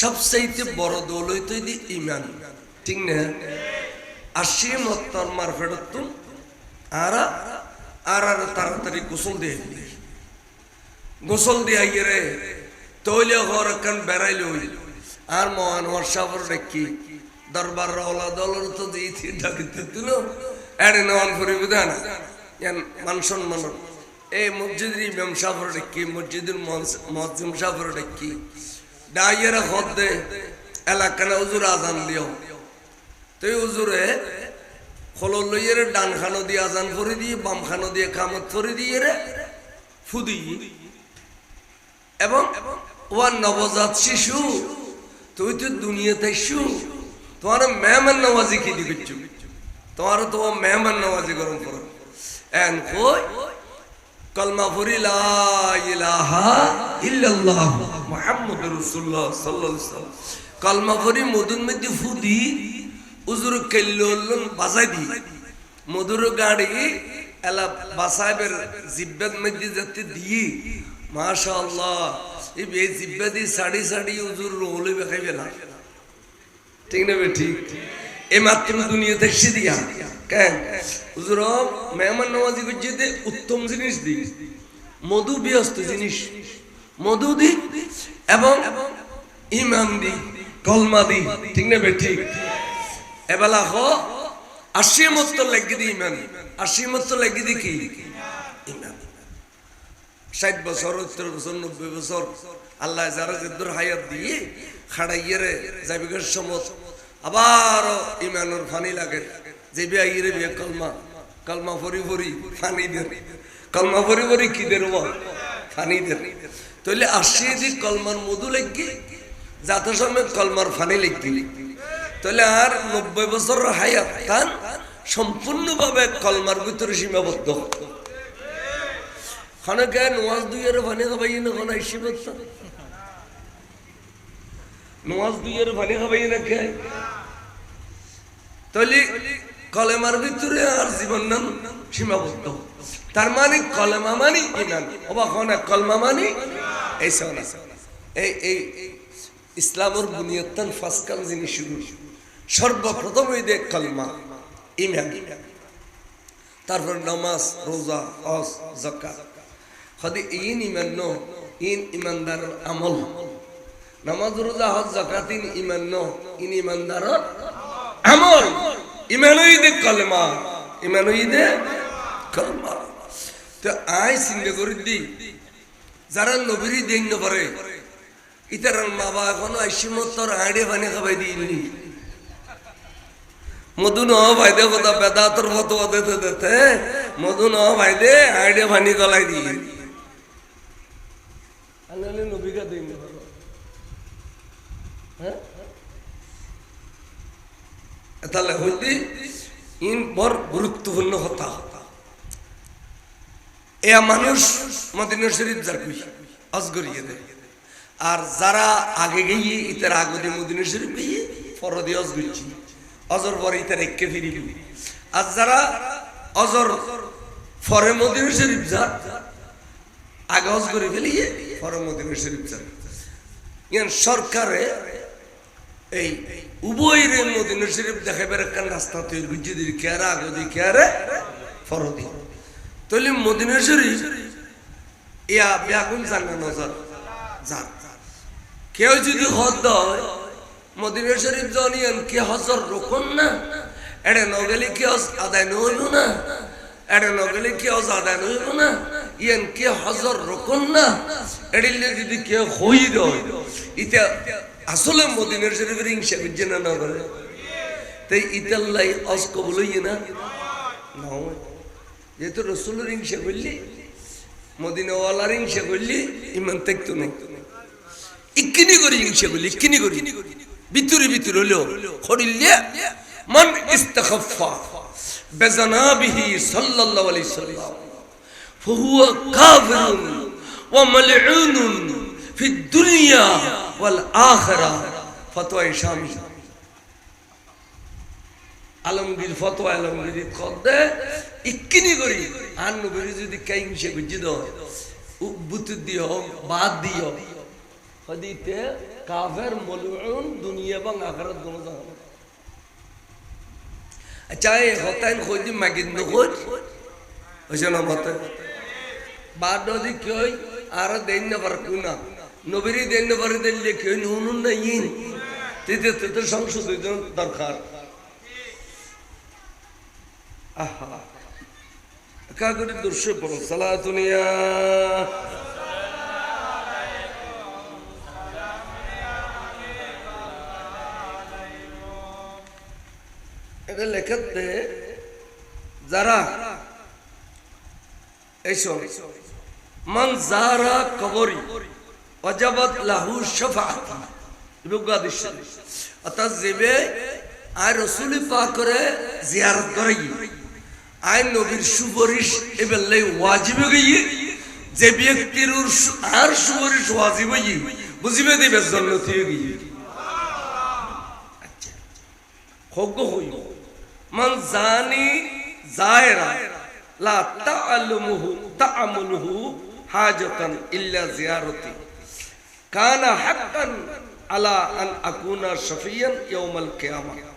সবচাইতে বড় দৌল হইতে ইমান ঠিক না? আশি মত্তর মার ফেরত আর আর আর তাড়াতাড়ি গোসল দিয়ে দিলি। গোসল দিয়া গিয়ে তৈলে ঘর একখান বেড়াইল আর মহান হর্ষাবর ডাকি দরবার রওলা দলর তো দিয়েছি ডাকিতে তুল। এড়ে নেওয়ান করি বুঝা না মান সম্মান এই মসজিদের ইমাম সাফর ডাকি মসজিদের মসজিম সাফর ডাইয়ের হদ দে এলাকানে উজুর আজান দিও। তুই উজুরে খোল লইয়ে রে ডান খানো দিয়ে আজান করে দিয়ে বাম খানো দিয়ে কামত করে দিয়ে রে ফুদি এবং ওয়ার নবজাত শিশু, তুই তো দুনিয়াতে শু তোমার মেহমান নওয়াজি কি দিচ্ছ তোমার তো মেহমান নওয়াজি গরম করো এন কই? কলমা পড়ি লা ইলাহা ইল্লাল্লাহ। সাল্লাল্লাহু আলাইহি ওয়াসাল্লাম। কলমা পড়ি মধুর মধ্যে ফুদি উজুর কেল্লন বাজাই দি। মধুর গাড়ি এলা বাসাইবের জিব্বাত মধ্যে যাতে দিয়ে মাশাআল্লাহ, এই বে জিব্বা দি সাড়ি সাড়ি উজুর রোলে বেখাইবে না। ঠিক না ঠিক? এই মাত্র দুনিয়া দেখছি দিয়া। কেন? হুজুর মেহমান নওয়াজি করছে উত্তম জিনিস দি মধু ব্যস্ত জিনিস। মধু দি এবং ইমান দি, কলমা দি। ঠিক না বে ঠিক এবেলা হ, আশি মত লাগি দি ইমান। আশি মত লাগি দি কি? ইমান। ষাট বছর, সত্তর বছর, নব্বই বছর, আল্লাহ যারা যেদুর হায়াত দিয়ে খাড়াইয়ে রে যাবিকের আবার ইমানুর ফানি লাগে। যে বিয়া ইরে বিয়া কলমা। কলমা ফরি ফরি ফানি দের কলমা ফরি ফরি কি দের ফানি দের তাহলে আসি দি কলমার মধু লাগি যাতে সময় কলমার ফানি লাগি। তাহলে আর নব্বই বছর হায়াত তান সম্পূর্ণভাবে কলমার ভিতরে সীমাবদ্ধ। নাম তার মানে কলেমা মানে ইমান কলমা মানে এই সোনা এই এই, ইসলামের বুনিয়তান ফাসকাল জিনিস শুরু, সর্বপ্রথম এই দেখ কলমা, ইমান। তারপর নামাজ, রোজা, হজ জাকাত হদি ইন ইমান ন, ইন ইমানদার আমল। নামাজ, রোজা, হজ জাকাত ইন ইমান ন, ইন ইমানদার আমল। ইমানই দে কলমা, ইমানই দে কলমা। তো আই চিন্তা করে দি যারা নবীর দিন পারে ইতার বাবা এখনও আইসিমতর আইডে পানি খাবাই দিইনি। মধু ন ভাই দে কথা বেদাতর ফতোয়া দিতে দিতে মধু ন ভাই দে আইডে পানি গলাই দিই। আনলে নবীকা দিন হ্যাঁ ইন বড় গুরুত্বপূর্ণ কথা। এ মানুষ মদিনা শরীফ যাবি অজগরিয়ে দেয়। আর যারা আগে গিয়ে ইতার আগে দিয়ে মদিনা শরীফ গিয়ে ফরদে অজ গইছি অজর পরে ইতার একে ফিরিল আর যারা অজর ফরে মদিনা শরীফ যা আগে অজ করে ফেলিয়ে ফরে মদিনা শরীফ যা ইয়ান সরকারে এই উভয়ের মদিনা শরীফ দেখাবার একখান রাস্তা তৈরি গুজি দিই কেয়ারা আগে কেয়ারে ফরদি। তাহলে মদিনা শরীফ, ইয়া ব্যাগুন জানা নজর। যার কেউ যদি হদ হয় মদিনা শরীফ জনিয়ান কে হজর রোকন না? এড়ে নগেলে কি হজ আদায় নইল না? এড়ে নগেলে কি হজ আদায় নইল না? ইয়ান কে হজর রোকন না? এড়িলে যদি কে হই দয় ইটা আসলে মদিনার শরীফের হিংসা বুঝছে না করে। তাই ইতাল্লাই অজ কবল না? নয় যেহেতু রসুলের হিংসা করলি মদিনাওয়ালার হিংসা করলি ইমান থাকতো না ইকিনি করি হিংসা করলি ইকিনি করি ভিতরে ভিতরে হলো খড়িল্লে মান ইস্তাখাফা বেজানাবিহি সাল্লাল্লাহু আলাইহি সাল্লাম فهو كافر وملعون في الدنيا والآخرة فتوى شامي আলমগীর ফতোয়া আলমগীর কদে ইকিনি করি। আর নবীর যদি কাইংসে বুঝি দাও বুত দিও বাদ দিও হদিতে কাফের মলুন দুনিয়া এবং আখরাত দোনো জাহান আচ্ছা এই হতাইন দি মাগিন নকই হইছে না মতে? বাদ দি কই আর দেন না পার কুনা। নবীরি দেন না পারে দিলে কই নুন না ইন। তিতে তিতে সংশোধন দরকার। আহা। কাগরি দর্শে পড়ো সালাতুনিয়া এটা লেখাতে যারা এইসব মান যারা কবরি অজাবত লাহু শফাআত। আর রসুলি পা করে জিয়ারত করে আই নবীর সুপারিশ এবেলে ওয়াজিবে গিয়ে যে ব্যক্তির আর সুপারিশ ওয়াজিবে গিয়ে বুঝিবে দিবে জন্নতি গিয়ে হগ্গ হইব মান জানি জায়রা, লা তাআলুমুহু তাআমুলুহু হাজাতান ইল্লা জিয়ারতি। কানা হাক্কান আলা আন আকুনা শফিয়ান ইয়াউমাল কিয়ামah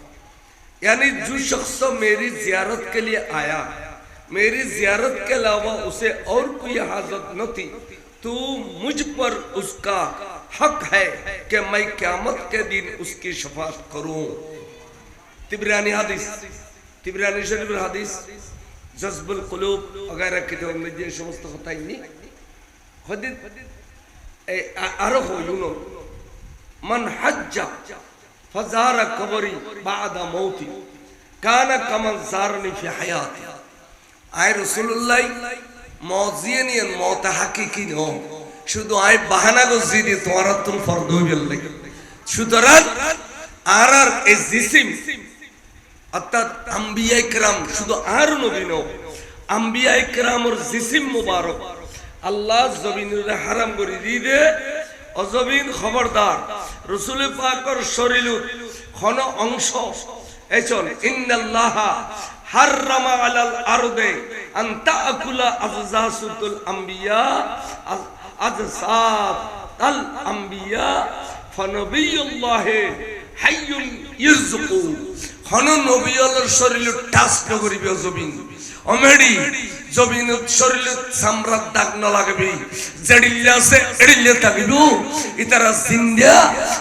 यानी जो शख्स मेरी जियारत के लिए आया मेरी जियारत के अलावा उसे और कोई हाजत न थी तो मुझ पर उसका हक है कि मैं क्यामत के दिन उसकी शफात करूं तिबरानी हदीस तिबरानी शरीफ हदीस जज्बुल कुलूब वगैरह किताब में ये समस्त होता ही नहीं हदीस আরো হইল মান হাজ্জা ফাজারা কবরি বাদা মৌতি। কানা কামান জারনি ফি হায়াতি। আয় রাসূলুল্লাহ মজিয়ানিয়ান মত হাকিকি ন শুধু আয় বাহানা গজি দি তোমার তুম ফরদ হইল লাগে সুতরাং আর আর এই জিসিম, অর্থাৎ আম্বিয়া ইকরাম, শুধু আর নবী ন আম্বিয়া ইকরামর জিসিম মুবারক, আল্লাহ জমিনের হারাম করে দিয়ে অজবিন খবরদার। রসুল পাকর শরীর খন অংশ। এচন ইন্নাল্লাহ হাররামা আলাল আরদে আন তাকুলা আফজাসুতুল আম্বিয়া আজসাদ আল আম্বিয়া, ফনবিয়ুল্লাহ হাইয়ুল ইরজুকু খন নবিয়লের শরীর টাচ নগরিবে জমিন অমেডি, জমিন শরীর সামরাত দাগ ন লাগবে, জড়িল্লে আছে, এড়িল্লে থাকিব। ইতারা জিন্দা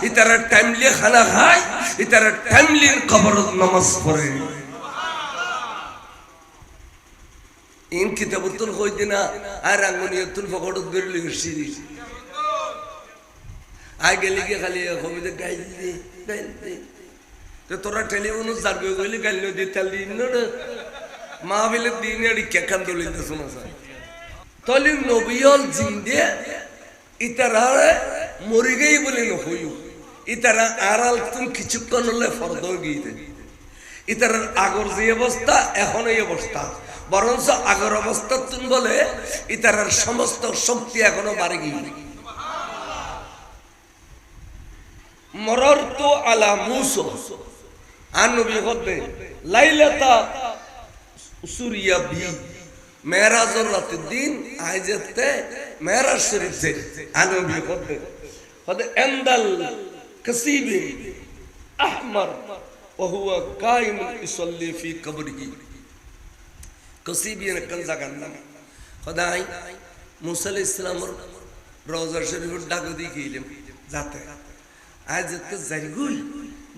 ইতারা টাইমলি খানা খায়, ইতারা টাইমলি কবর নামাজ পড়ে। ইন কিতাবতুল কই দিনা আর রাঙ্গনিয়তুল ফকড় ধরে লিখছি আই গেলি কি খালি কবিতা গাইল দে গাইল। দে তোরা টেলিফোন যাবে গইলি, গাইল দি তালি নড় মাহবিলে দিনে আড়ি কেকান দলিতে শোনা স্যার তলি নবিয়ল জিন্দে ইতারা মরি গই বলে নহইউ ইতারা আড়াল তুমি কিছুক্ষণ হলে ফরদ গিয়ে ইতার আগর যে অবস্থা এখন এই অবস্থা বরঞ্চ আগর অবস্থা তুমি বলে ইতারার সমস্ত শক্তি এখনও বাড়ি গিয়ে মরর তো আলা মুসো আর নবী হতে লাইলাতা সুরিয়া বি মেরাজর রাতের দিন আইজতে মেরাজ শরীফ সে আনবী হতে হতে এন্দাল কসিবে আহমর وهو قائم يصلي في قبره কসিবি কোন জায়গার নাম খোদাই মুসা আলাইহিস সালামর রওজা শরীফের ডাক দিয়ে গেলাম যাতে আজ তো জারিগুই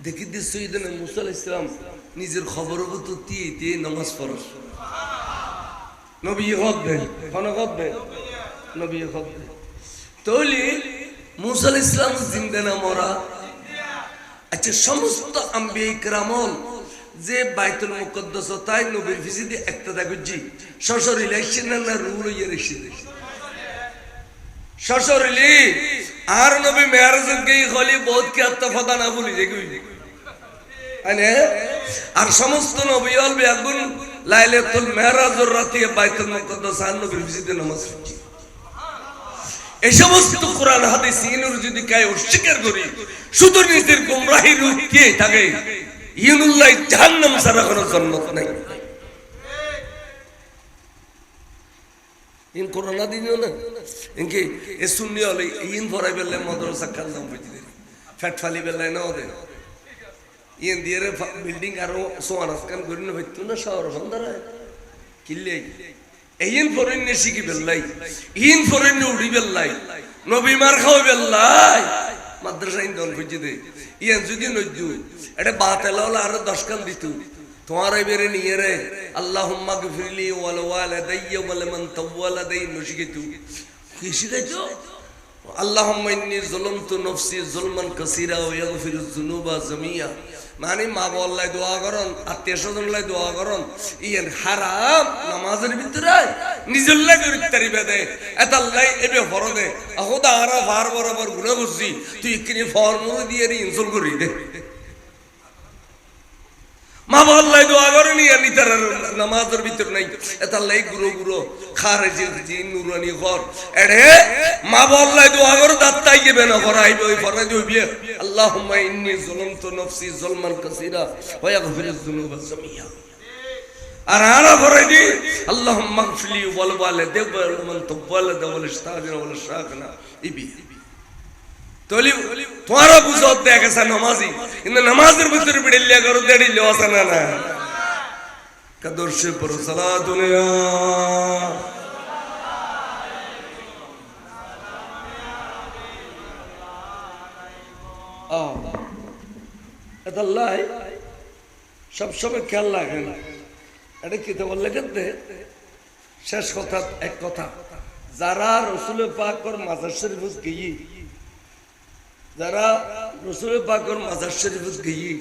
দেখি দি সৈয়দন মুসা আলাইহিস সালাম নিজের খবর নামাজ পড়স নবী নবী তলি মুসা আলাইহিস সালাম মরা? আচ্ছা সমস্ত যে বাইতুল মুকদ্দাস তাই নবীর ফিসিদি একটা ইলেকশন না রুল শ্বশুর ইলি আর নবী মেয়ারজ গই খলি বহুত কি আত্মফাদা না বলি আনে আর সমস্ত নবী অল বেগুন লাইলাতুল মেরাজুর রাতে বাইতুল মুকদ্দাস আর নবীর ফিসিদি নামাজ পড়ছি। এই সমস্ত কোরআন, হাদিস, ইনুর যদি কায় অস্বীকার করি, শুধু নিজের গুমরাহি রূপ কে থাকে? ইনুল্লাহ জাহান্নাম ছাড়া কোনো জন্মত নাই। ইন করোনা দিনও না? ইনকে এ শূন্য হলে ইন ভরাই বেলে মাদ্রাসা কাল দাম বুঝি ফ্যাট ফালি বেলায় না ওদের না হইতো না শহর সন্ধ্যারা কিল্লে এইন ফরেন শিখি বেল্লাই ইন ফরেন উড়ি বেল্লাই নবী মার খাও বেল্লাই মাদ্রাসা ইন্দন খুঁজে দে ইয়ান যদি নজ্জু এটা বাতেলা হলে আরও দশ কান দিত তোমার এবারে নিয়ে রে আল্লাহ গফিরলি ওয়াল ওয়াল মান তাওয়ালাদাই নশিকিতু কি শিখাইছো আল্লাহুম্মা ইন্নী যালামতু নাফসি যুলমান কাসীরা ওয়া ইয়াগফিরুয যুনুবা জামিয়া মানে মা বল্লাই দোয়া করন, আত্মীয় স্বজন দোয়া করন। ইয়েন হারাম, নামাজের ভিতরে নিজের লাই গরিত্তারি বেদে লাই এবে ফরদে আহদা হারা ভার বরাবর ঘুরে বসছি। তুই কিনে ফর্মুলা দিয়ে ইনসল করি দে। মা বললাই দোয়া করে নি আর নাই এটা লাই গুরু গুরু খারে যে যে নুরানি ঘর এড়ে মা দাত্তাই গেবে না ফরাইবে ওই ফরাই দিবে আল্লাহুম্মা ইন্নী যালামতু নাফসি যালমান কাসীরা ওয়া ইয়াগফিরুয যুনুবা জামিয়া দি আল্লাহুম্মা গফিরলি ওয়াল ওয়ালিদাই ওয়াল মান তাওয়ালাদা ওয়াল ইস্তাদিনা ওয়াল শাকিনা তোমারও বুঝত দেখেছে নামাজি। কিন্তু নামাজের ভিতরে বিড়িল্লা করো দেড়িল্লা আছে না না। কদর্শে পর সালাতুনিয়া এতাল্লাই সবসময় খেয়াল রাখেন। এটা কি তো বললে কিন্তু শেষ কথা, এক কথা। যারা রসুল পাকর মাজার শরীফ গিয়ে যারা রসুল পাকর মাজার শরীফ গিয়ে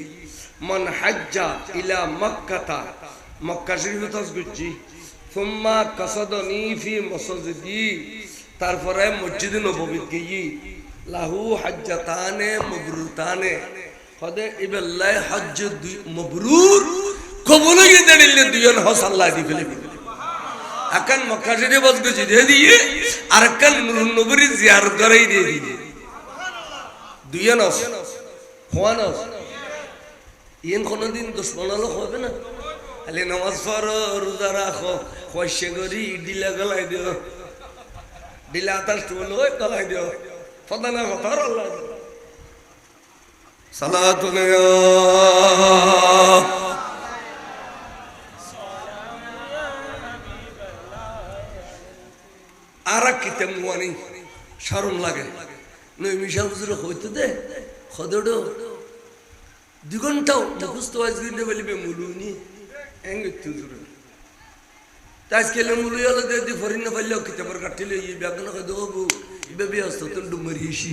মন হাজ্জা ইলা মক্কাতা, মক্কা শরীফ তস গুচ্ছি সুম্মা কসদনি ফি মসজিদি, তারপরে মসজিদ নববী গিয়ে লাহু হাজ্জাতানে মবরুতানে হদে ইবেল্লাই হজ্জ মবরুর, কবুল গিয়ে দাঁড়িয়ে দুজন হস আল্লাহ দি ফেলে আকান মক্কা শরীফ বস গুচ্ছি দিয়ে দিয়ে, আর কান নবরী জিয়ার করাই দিয়ে দিয়ে। দুইয়ে নস খোয়া নস ইয়েন কোনোদিন হবে না? খালি নামাজ পড়ো, রোজা রাখো, পয়সা করি ডিলা গলাই দিও। ডিলা আতার টুল ওই গলাই দিও। পদা না কথা আল্লাহ সালাতুন আর কিতে মুয়ানি শরম লাগে। মিশা হুজুর হইতে দে, খদড়ো। দু ঘন্টাও মুখস্থ আজ গিয়ে বলিবে মুলুনি এঙ্গিত হুজুর। তাজ কেলে মুলু হলো দে, দি ফরিন না পাইলেও কিতাবার কাটিলে ই ব্যাগন কই দেবো ইবে ব্যস্ত তুল ডুমরিয়েছি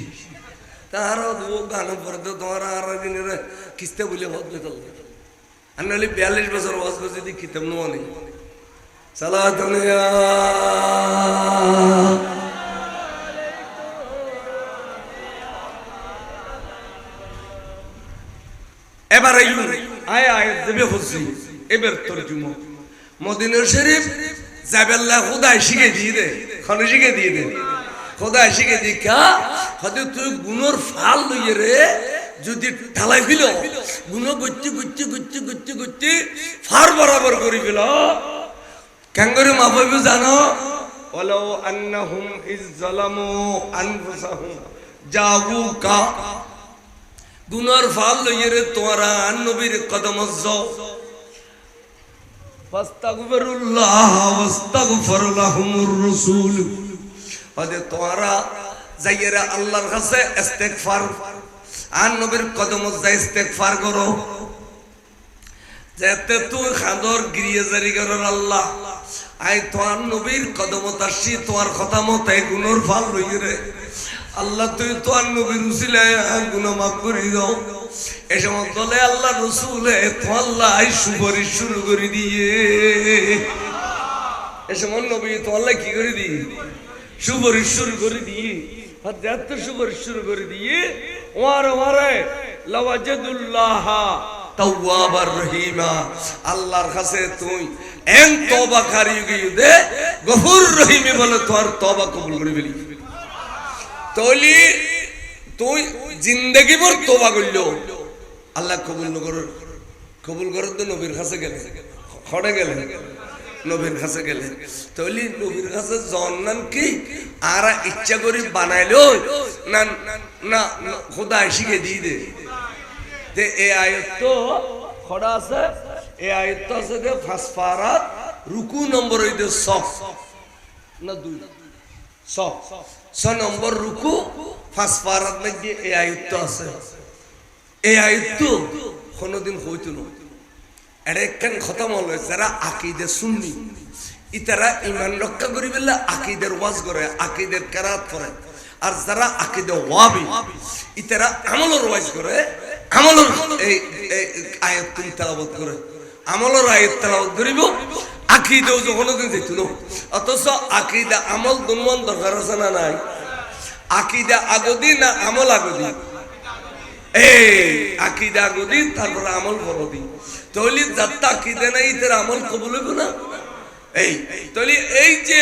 তাহার ও গান পড়তে তোমার আর দিনের কিস্তে বলে হত বেতল আর নাহলে বিয়াল্লিশ বছর ওয়াজ করে যদি কিতাব নেওয়া নেই। সালাতুনিয়া এবার এই আয় আয় দেবে বলছি এবার তর্জুমা। মদিনা শরীফ জাবেল্লা খুদাই শিখে দিয়ে দে খনে শিখে দিয়ে দে। খোদাই শিখে দিয়ে কা হয়তো তুই গুণর ফাল লইয়ে রে যদি ঢালাই ফিল গুণ গুচ্ছি গুচ্ছি গুচ্ছি গুচ্ছি গুচ্ছি ফার বরাবর করি ফিল। ক্যাঙ্গরি মাফাবি জানো? ওয়ালাউ আন্নাহুম ইজ জালামু আনফুসাহুম। জাউকা গুনার ফাল লইয়ে রে তোরা নবীর কদম তোরা যাইয়েরা আল্লাহর কাছে ইস্তেগফার, আর নবীর কদম যাই ইস্তেগফার করো। যেতে তুই খাদর গিরিয়ে জারি করার আল্লাহ। আই তোমার নবীর কদম তাসি তোমার কথা মতো গুণর ফাল লইয়ে আল্লাহ তুই তো আর নবীর উসিলায় গুণ মাফ করি দাও। এ সময় বলে, আল্লাহ রসুলে তো আল্লাহ সুপারিশ শুরু করে দিয়ে। এ সময় নবী তো আল্লাহ কি করে দিয়ে? সুপারিশ শুরু করে দিয়ে। এত সুপারিশ রহিমা। তুই এন দে রহিমে বলে, তোর তওবা কবুল করে ফেলি। তলি তুই জিন্দগি ভর তোবা করল। আল্লাহ কবুল নগর কবুল করার তো নবীর কাছে গেলে খড়ে গেলে নবীর কাছে গেলে তাহলে নবীর কাছে জন্নান কি? আর ইচ্ছা করি বানাইলো, না না খোদা শিখে দিয়ে দে। তে এই আয়ত্ত খড়া আছে এই আয়ত্ত আছে যে ফাসফারাত রুকু নম্বর হইতে সফ। না দুই ছ ছ নম্বর রুকু ফাসফারাত মধ্যে এই আয়ত্ত আছে। এই আয়ত্ত কোনোদিন হইতো না। এটা একখান খতম হলো, যারা আকিদে শুননি ইতারা ইমান রক্ষা করি বললে আকিদের ওয়াজ করে, আকিদের কেরাত করে। আর যারা আকিদে ওয়াবি ইতারা আমলের ওয়াজ করে, আমলের এই আয়াত তেলাবত করে। আমলের আয়াত তেলাবত করিব আকিদেও যখন যেত না। অথচ আকিদা আমল দুনমন দরকার আছে না নাই? আকিদা আগদি না আমল আগদি? এই, আকিদা আগদি, তারপরে আমল বলদি তাহলে যাত্রা আকিদা নাই তার আমল কবুল হইব না? এই, তাহলে এই যে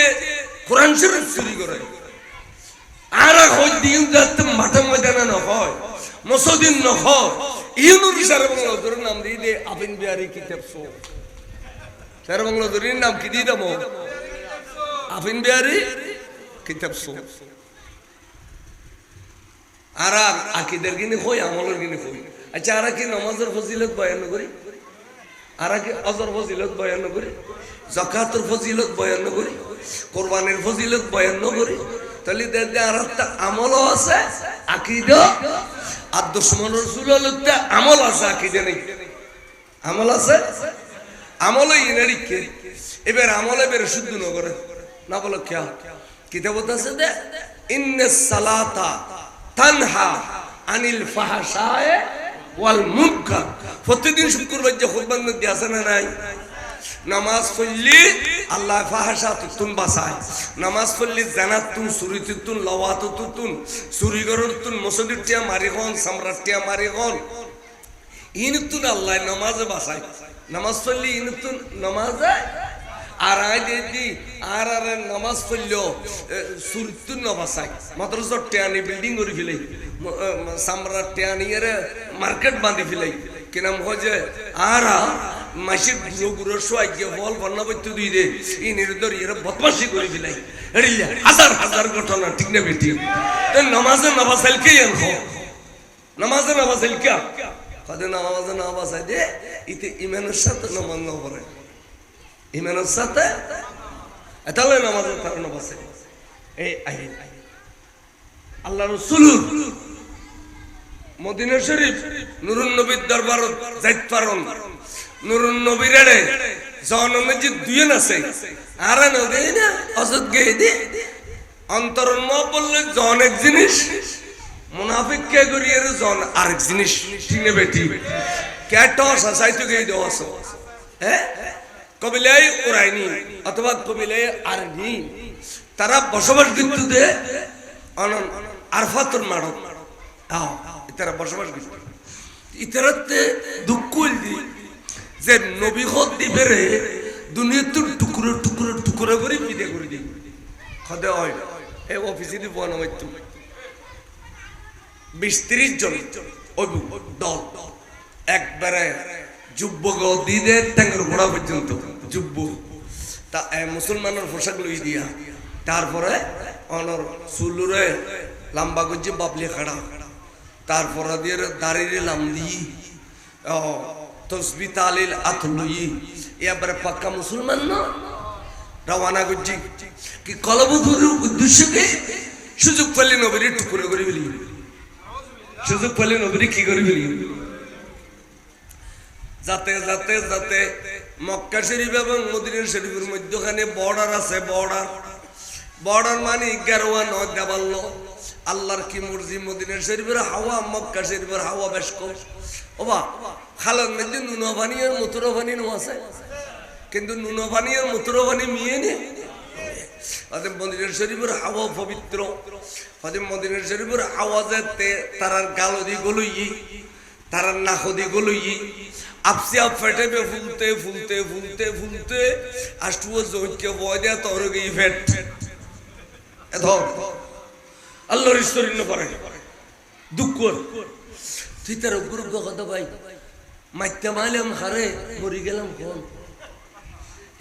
কোরআন শরীফ চুরি করে, আর হয় দিন যাতে মাঠে ময়দানে নহয়, মসজিদ নহয় ইউনুর সারা বাংলা ধরে নাম দিয়ে দে, আবিন বিহারি কিতাব সো সারা বাংলা ধরে নাম কি দিয়ে দাম আবিন বিহারি কিতাব আর আকিদের কিনে কই আমলের কিনে কই আচ্ছা আর কি নমাজের ফজিলত বয়ান করি আর কি অজর ফজিলত বয়ান করি জকাতের ফজিলত বয়ান করি কোরবানির ফজিলত বয়ান করি তাহলে দেখবে আর একটা আমলও আছে আকিদ আর দুশ্মন রসুলতে আমল আছে আকিদে নেই আমল আছে আমলও ইনারি কে? এবার আমলে বের শুদ্ধ নগরে না বলো খেয়া কিতাবত আছে দে ইন্নে সালাতা তানহা আনিল ওয়াল মুনকার। প্রতিদিন শুক্রবার যে খুতবার মধ্যে আছে না নাই? নামাজ পড়লি, আল্লাহ ফাহাশা তুন বাসায়। নামাজ পড়লি, জানাত তুন সুরিতি তুন লওয়াত তুন চুরি গরর তুন মসজিদ টিয়া মারি হন সম্রাট টিয়া মারি হন ইনতুন আল্লাহ নামাজে বাসায়। নামাজ পড়লি ইনতুন নামাজে আর আই দি, আর আর নামাজ পড়ল সুরতুন নবাসাই মাদ্রাসা টেয়ানি বিল্ডিং করে ফেলাই সামরা টেয়ানি এর মার্কেট বাঁধি ফেলাই কিনাম যে, আর মাসির গুঁড়ো গুঁড়ো শোয়াই গিয়ে বল বন্যা বৈত্য দুই দে ই নির্দর এর বদমাসি করে ফেলাই এড়িলে হাজার হাজার ঘটনা, ঠিক না বেটি তো নামাজে নবাসাইল কে নামাজে নবাসাইল কে? কদে নামাজে নবাসাই দে ইতে ইমানের সাথে নমাজ নবরে ইমানের সাথে এতালে নামাজের কারণে বসে এই আই আল্লাহ রসুল মদিনা শরীফ, নুরুন নবীর দরবার যাইত পারন। নুরুন নবীর এড়ে জনমে যে দুইন আছে, আর নদী না অসৎ গেয়ে দি অন্তরন ন বললে জন এক জিনিস। মুনাফিক কে করিয়ে জন আরেক জিনিস ঠিনে বেটি। কে টস আসাইতে গিয়ে দেওয়া হ্যাঁ অথবা কবিলায় আরনি। তারা বসবাস কিন্তু দে, অনন আরফাতুর মাড়ক আও তারা বসবাস কিন্তু ইতারাতে দুঃখ দি, যে নবী হদ দিবে রে দুনিয়াতে টুকরো টুকরো টুকরো করে বিদে করে দি খদে হয় এই অফিসে দি বন হইতো। বিশ ত্রিশ একবারে যুব্বক দিদে ট্যাঙ্গের ঘোড়া পর্যন্ত। তা মুসলমানের পোশাক দিয়া। তারপরে অনর সুলুরে লাম্বা গজ্জে বাবলি খাড়া। তারপরে দিয়ে দাঁড়িয়ে লাম দিই তসবি তালিল আত এবারে পাক্কা মুসলমান না? রওয়ানা গজ্জি। কি কলবধুর উদ্দেশ্য কি সুযোগ পেলে নবীর টুকরো করে ফেলি। সুযোগ পেলে নবীর কি করে ফেলি যাতে যাতে যাতে মক্কা শরীফ এবং মদিনা শরীফের মধ্যখানে বর্ডার আছে বর্ডার বর্ডার মানে গেরোয়া নয় দেবাল্য আল্লাহর কি মর্জি, মদিনা শরীফের হাওয়া, মক্কা শরীফের হাওয়া বেশ কম। ওবা খালের মধ্যে নুনো পানি আর মথুরা পানি নো আছে। কিন্তু নুনো পানি আর মথুরা পানি মিয়ে নে। অতএব মদিনা শরীফের হাওয়া পবিত্র। অতএব মদিনা শরীফের হাওয়া যেতে তারার গালদি গলুই, তারার নাকদি গলুই। আপসিয়া ধর দুঃখ কথা ভাই মাইতে মাইলাম হারে মরি গেলাম কোন?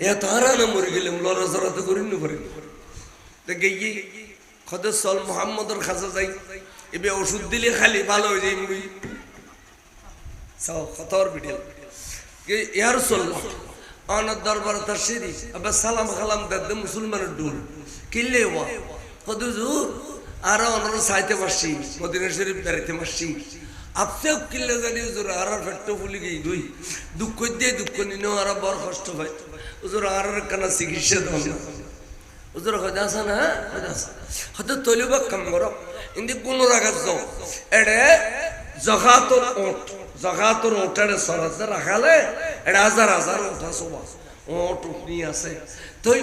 এ তারা না মরে গেলাম লড়াচড়া তো গিয়ে মোহাম্মদর যাই ওষুধ দিলে খালি ভালো হয়ে যাই মুই খতর বিটেল আনার দরবার তার আবার সালাম খালাম দাদে মুসলমানের ডুল কিনলে ওয়া কত জোর আর অনার সাইতে পারছি মদিনা শরীফ বেড়াইতে পারছি আপনিও কিনলে জানি আর ফেট্ট ফুলি গই দুই। দুঃখ দিয়ে দুঃখ নিনেও আর বড় কষ্ট হয়। হুজুর আর কানা চিকিৎসা না হুজুর হয়তো আসা না? হয়তো আসা হয়তো তলিবা কাম করো ইন্দি কোনো রাখার যাও এড়ে জগাতর ওট। জগাতর ওটারে সরাতে রাখালে এটা হাজার হাজার ওঠা সবা ওট। উঠনি আছে। তুই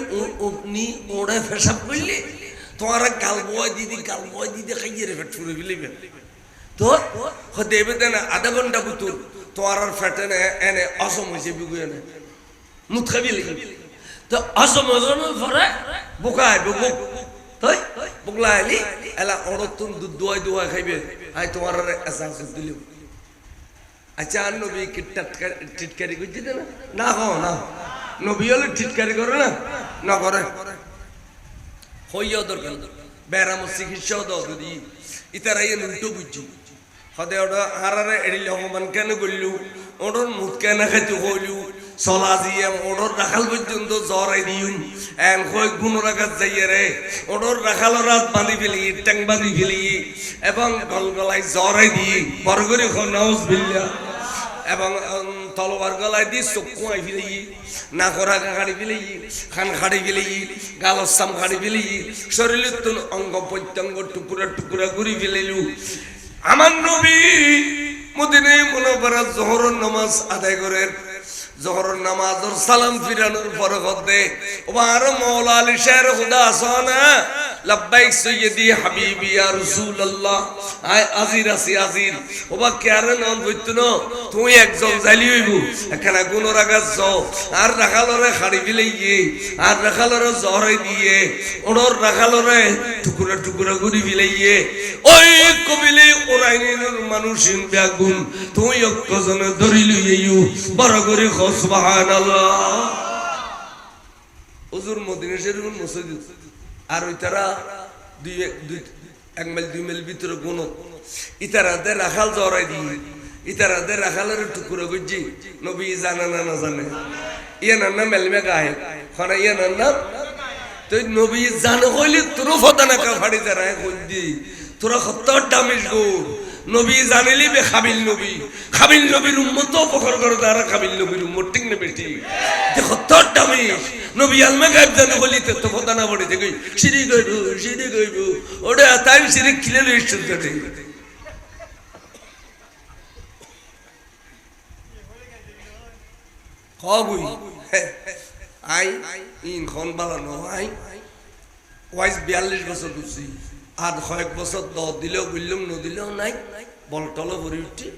উঠনি, ওড়ে ফেসাব করলি তোমার গাল বয় দিদি, গাল বয় দিদি খাইয়ে রে ফেট ফুরে ফেলিবে। তো দেবে দেন আধা ঘণ্টা বুতুর তোমার ফেটে এনে অসম হয়েছে বিগু লাগি তো অসম পরে বুকায় বুক তাই, বুকলা আলি এলা তুম দুধ দোয়াই দোয়াই খাইবে। আই তোমার এসা দিল। আচ্ছা আর নবী কি টাটকা টিটকারি করছে না? না হো, না নবী হলে টিটকারি করে না? না করে। হইয়া দরকার ব্যারাম চিকিৎসাও দাও যদি। ইতারা ইয়ে উল্টো বুঝছি। সদে ওটা হারারে এড়িলে অপমান কেন করলু? ওটার মুখ কেন খাইতে হইলু? চলা দিয়ে ওটার রাখাল পর্যন্ত জ্বর আই দিউম এন কয়েক গুণ রাখাত যাইয়ে রে। ওটার রাখাল রাত বাঁধি ফেলি ট্যাং বাঁধি ফেলি, এবং গলগলাই জ্বর আই দি। বড় করে নাউজ বিল্লা এবং তলোয়ার গলায় দিয়ে চক্ষু আই ফেলি না করা খাড়ি ফেলি, খান খাড়ি ফেলি, গালসাম খাড়ি ফেলি শরীরের তুন অঙ্গ প্রত্যঙ্গ টুকুরা টুকুরা ঘুরি ফেলিলু। আমার নবী মদিনে মনে করা জহরের নামাজ আদায় করে জহরের নামাজের সালাম ফিরানোর মৌলা আলী শের লব্বাইক হাবিবি ইয়া রাসূলুল্লাহ। আজির আছি আজির। ওবা তুই একজন জালি হইব। এখানে গুণ রাগাস যাও আর রাখালরে খাড়ি ফেলাইয়ে আর রাখালরে জহরে দিয়ে ওড়র রাখালরে টুকুরা টুকুরা গুড়ি ফেলাইয়ে ওই কবিলে ওরাইনের মানুষিন ব্যাগুন তুই অক্কজনে ধরি লইয়েও বড় করে সুবহানাল্লাহ। হুজুর মদিনা শরীফের মসজিদ। আর ওই তারা দুই এক মাইল, দুই মাইল ভিতরে গুণ ইতারাতে রাখাল জড়াই দিই। ইতারাতে রাখালের টুকুরো গুজি নবী জানে না না জানে। ইয়ে নাম মেলমে গায়ে খনা ইয়ে নাম তুই নবী জানে কইলি তোর ফদানা কা ফাড়ি যারা কই তোরা সত্তর দামিস গো। নবী জানিলি বে খাবিল নবী। খাবিল নবীর উম্মত উপকার করে তারা খাবিল নবীর উম্মত ঠিক না বেটি। যে সত্তর দামিস নবী আলমে গাইব জানো কইলি তো তো ফদানা পড়ে যে কই সিরি গইব সিরি গইব। ওরে তাই সিরি খিলে লই শুনতে কবুই আই, ইন খন বালানো আই। ওয়াইস বিয়াল্লিশ বছর করছি আর কয়েক বছর দ দিলেও বললাম নদিলেও নাই। বলটলও ভরে উঠি।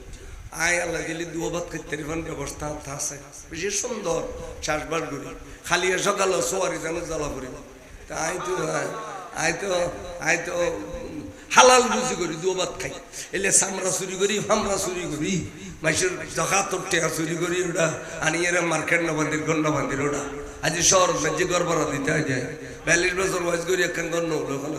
আই আল্লাহ, গেলি দুবাদ করতে ব্যবস্থা আছে। বেশি সুন্দর চাষবাস করি। খালি সকালে সোয়ারি যেন জ্বালা করি। তা আই তো আই তো আই তো, হালাল রুজি করি দুবাদ খাই। এলে চামড়া চুরি করি হামরা চুরি করি। মাইসের জখা তোর টেকা চুরি করি ওটা। আনি এরা মার্কেট নবান্দির গন্ড বান্দির ওটা। আজি শহর রাজ্যে গড়বড়া দিতে হয় যায়। বিয়াল্লিশ বছর বয়স করি, একখান গণ্য হলো ভালো